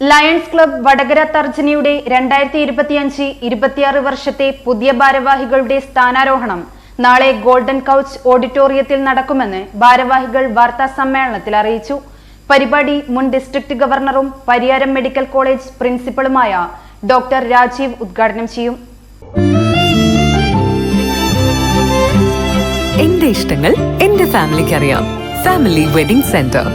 Lions club Vadakara തർജനിയുടെ രണ്ടായിരത്തി ഇരുപത്തിയഞ്ച് ഇരുപത്തിയാറ് വർഷത്തെ പുതിയ ഭാരവാഹികളുടെ സ്ഥാനാരോഹണം നാളെ ഗോൾഡൻ കൗച്ച് ഓഡിറ്റോറിയത്തിൽ നടക്കുമെന്ന് ഭാരവാഹികൾ വാർത്താ സമ്മേളനത്തിൽ അറിയിച്ചു. പരിപാടി മുൻ ഡിസ്ട്രിക്ട് ഗവർണറും പരിയാരം മെഡിക്കൽ കോളേജ് പ്രിൻസിപ്പളുമായ ഡോക്ടർ രാജീവ് ഉദ്ഘാടനം ചെയ്യും. എന്റെ ഇഷ്ടങ്ങൾ എന്റെ ഫാമിലിക്ക് അറിയാം family wedding centre.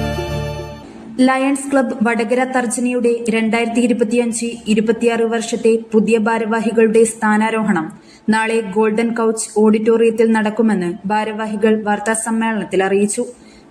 Lions Club Vadakara തർജനയുടെ രണ്ടായിരത്തി ഇരുപത്തിയഞ്ച് ഇരുപത്തിയാറ് വർഷത്തെ പുതിയ ഭാരവാഹികളുടെ സ്ഥാനാരോഹണം. നാളെ ഗോൾഡൻ കൌച്ച് ഓഡിറ്റോറിയത്തിൽ നടക്കുമെന്ന് ഭാരവാഹികൾ വാർത്താ സമ്മേളനത്തിൽ അറിയിച്ചു.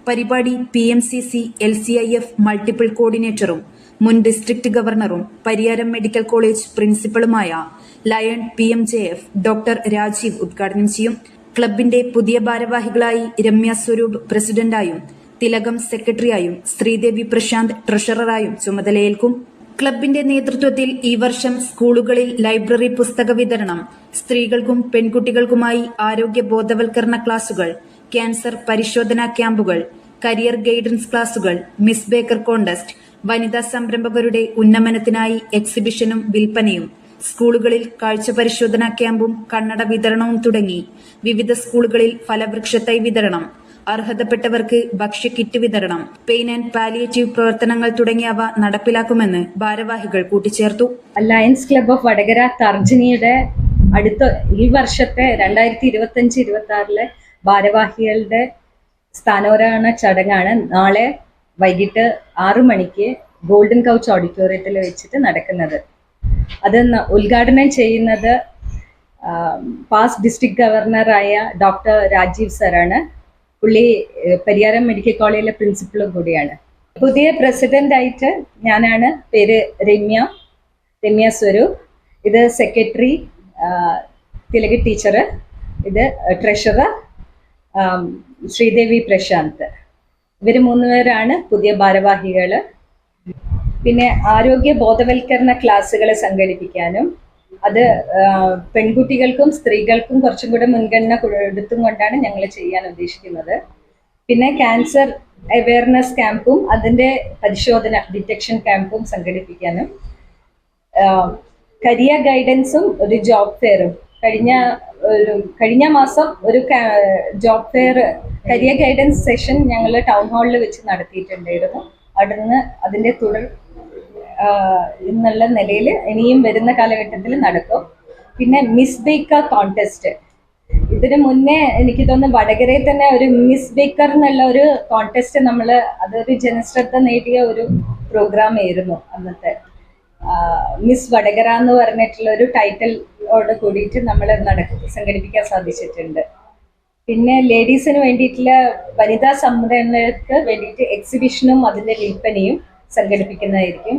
പരിപാടി P M C C L C I F multiple കോർഡിനേറ്ററും മുൻ ഡിസ്ട്രിക്ട് ഗവർണറും Pariyaram medical college പ്രിൻസിപ്പളുമായ Lion P M J F doctor Rajeev ഉദ്ഘാടനം ചെയ്യും. ക്ലബിന്റെ പുതിയ ഭാരവാഹികളായി രമ്യ സ്വരൂപ് പ്രസിഡന്റായും തിലകം സെക്രട്ടറിയായും ശ്രീദേവി പ്രശാന്ത് ട്രഷററായും ചുമതലയേൽക്കും. ക്ലബിന്റെ നേതൃത്വത്തിൽ ഈ വർഷം സ്കൂളുകളിൽ ലൈബ്രറി പുസ്തക വിതരണം. സ്ത്രീകൾക്കും പെൺകുട്ടികൾക്കുമായി ആരോഗ്യ ബോധവൽക്കരണ ക്ലാസുകൾ ക്യാൻസർ പരിശോധനാ ക്യാമ്പുകൾ കരിയർ ഗൈഡൻസ് ക്ലാസുകൾ മിസ് ബേക്കർ കോണ്ടസ്റ്റ് വനിതാ സംരംഭകരുടെ ഉന്നമനത്തിനായി എക്സിബിഷനും വിൽപ്പനയും സ്കൂളുകളിൽ കാഴ്ച പരിശോധനാ ക്യാമ്പും കണ്ണട വിതരണവും തുടങ്ങി. വിവിധ സ്കൂളുകളിൽ ഫലവൃക്ഷത്തൈ വിതരണം. അർഹതപ്പെട്ടവർക്ക് ഭക്ഷ്യക്കിറ്റ് വിതരണം പെയിൻ ആൻഡ് പാലിയേറ്റീവ് പ്രവർത്തനങ്ങൾ തുടങ്ങിയവ നടപ്പിലാക്കുമെന്ന് ഭാരവാഹികൾ കൂട്ടിച്ചേർത്തു. ലയൺസ് ക്ലബ് ഓഫ് വടകര തർജനിയുടെ അടുത്ത ഈ വർഷത്തെ രണ്ടായിരത്തി ഇരുപത്തഞ്ച് ഇരുപത്തി ആറിലെ ഭാരവാഹികളുടെ സ്ഥാനോരോഹണ ചടങ്ങാണ് നാളെ വൈകിട്ട് ആറു മണിക്ക് ഗോൾഡൻ കൗച്ച് ഓഡിറ്റോറിയത്തിൽ വെച്ചിട്ട് നടക്കുന്നത്. അത് ഉദ്ഘാടനം ചെയ്യുന്നത് പാസ്റ്റ് ഡിസ്ട്രിക്ട് ഗവർണറായ ഡോക്ടർ രാജീവ് സറാണ്. പുള്ളി പരിയാരം മെഡിക്കൽ കോളേജിലെ പ്രിൻസിപ്പളും കൂടിയാണ്. പുതിയ പ്രസിഡന്റ് ആയിട്ട് ഞാനാണ്. പേര് രമ്യ. രമ്യ സ്വരൂപ്. ഇത് സെക്രട്ടറി തിലക് ടീച്ചർ ഇത് ട്രഷറർ ശ്രീദേവി പ്രശാന്ത്. ഇവർ മൂന്നുപേരാണ് പുതിയ ഭാരവാഹികൾ പിന്നെ ആരോഗ്യ ബോധവൽക്കരണ ക്ലാസ്സുകൾ സംഘടിപ്പിക്കാനും അത് പെൺകുട്ടികൾക്കും സ്ത്രീകൾക്കും കുറച്ചും കൂടെ മുൻഗണന കൊടുത്തും കൊണ്ടാണ് ഞങ്ങൾ ചെയ്യാൻ ഉദ്ദേശിക്കുന്നത്. പിന്നെ ക്യാൻസർ അവയർനെസ് ക്യാമ്പും അതിന്റെ പരിശോധന ഡിറ്റക്ഷൻ ക്യാമ്പും സംഘടിപ്പിക്കാനും. കരിയർ ഗൈഡൻസും ഒരു ജോബ് ഫെയറും. കഴിഞ്ഞ ഒരു കഴിഞ്ഞ മാസം ഒരു job fair career guidance session ഞങ്ങൾ ടൗൺ ഹാളിൽ വെച്ച് നടത്തിയിട്ടുണ്ടായിരുന്നു. അവിടുന്ന് അതിന്റെ തുടർ എന്നുള്ള നിലയിൽ ഇനിയും വരുന്ന കാലഘട്ടത്തിൽ നടക്കും. പിന്നെ മിസ് ബേക്കർ കോൺടെസ്റ്റ് ഇതിന് മുന്നേ എനിക്ക് തോന്നുന്നു വടകരയിൽ തന്നെ ഒരു മിസ് ബേക്കർ എന്നുള്ള ഒരു കോൺടെസ്റ്റ് നമ്മൾ അതൊരു ജനശ്രദ്ധ നേടിയ ഒരു പ്രോഗ്രാം ആയിരുന്നു അന്നത്തെ. മിസ് വടകര എന്ന് പറഞ്ഞിട്ടുള്ള ഒരു ടൈറ്റിലോട് കൂടിയിട്ട് നമ്മൾ നടക്ക സംഘടിപ്പിക്കാൻ സാധിച്ചിട്ടുണ്ട്. പിന്നെ ലേഡീസിന് വേണ്ടിയിട്ടുള്ള വനിതാ സംരംഭങ്ങൾക്ക് വേണ്ടിയിട്ട് എക്സിബിഷനും അതിന്റെ വിൽപ്പനയും സംഘടിപ്പിക്കുന്നതായിരിക്കും.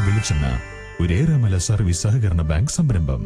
വെളിച്ചെണ്ണ ഒരേറെമല സർവീസ് സഹകരണ ബാങ്ക് സംരംഭം.